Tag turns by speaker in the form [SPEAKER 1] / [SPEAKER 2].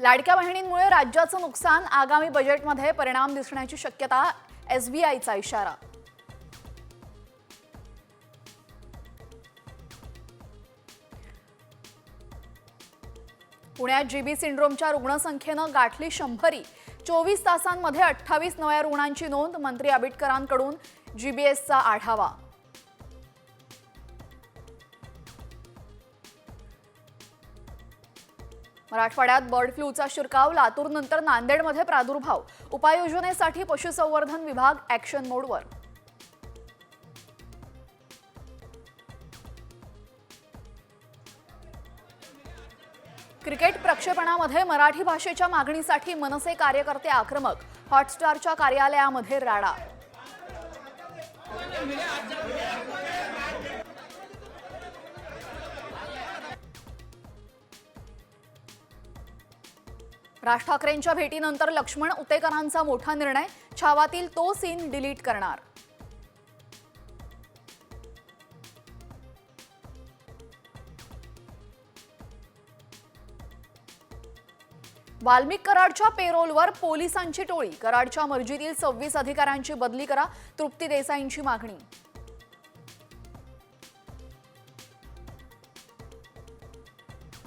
[SPEAKER 1] लाडक्या बहिणींमुळे राज्याचं नुकसान आगामी बजेटमध्ये परिणाम दिसण्याची शक्यता एसबीआयचा इशारा. पुण्यात जीबी सिंड्रोमच्या रुग्णसंख्येनं गाठली शंभरी. चोवीस तासांमध्ये अठ्ठावीस नव्या रुग्णांची नोंद मंत्री आबिटकरांकडून जीबीएसचा आढावा. मराठवाड्यात बर्ड फ्लूचा शिरकाव लातूरनंतर नांदेडमध्ये प्रादुर्भाव. उपाययोजनेसाठी पशुसंवर्धन विभाग ॲक्शन मोडवर क्रिकेट प्रक्षेपणामध्ये मराठी भाषेच्या मागणीसाठी मनसे कार्यकर्ते आक्रमक. हॉटस्टारच्या कार्यालयामध्ये राडा. राज ठाकरेंच्या भेटीनंतर लक्ष्मण उतेकरांचा मोठा निर्णय छावातील तो सीन डिलीट करणार. वाल्मिक कराडच्या पेरोलवर पोलिसांची टोळी कराडच्या मर्जीतील सव्वीस अधिकाऱ्यांची बदली करा तृप्ती देसाईंची मागणी.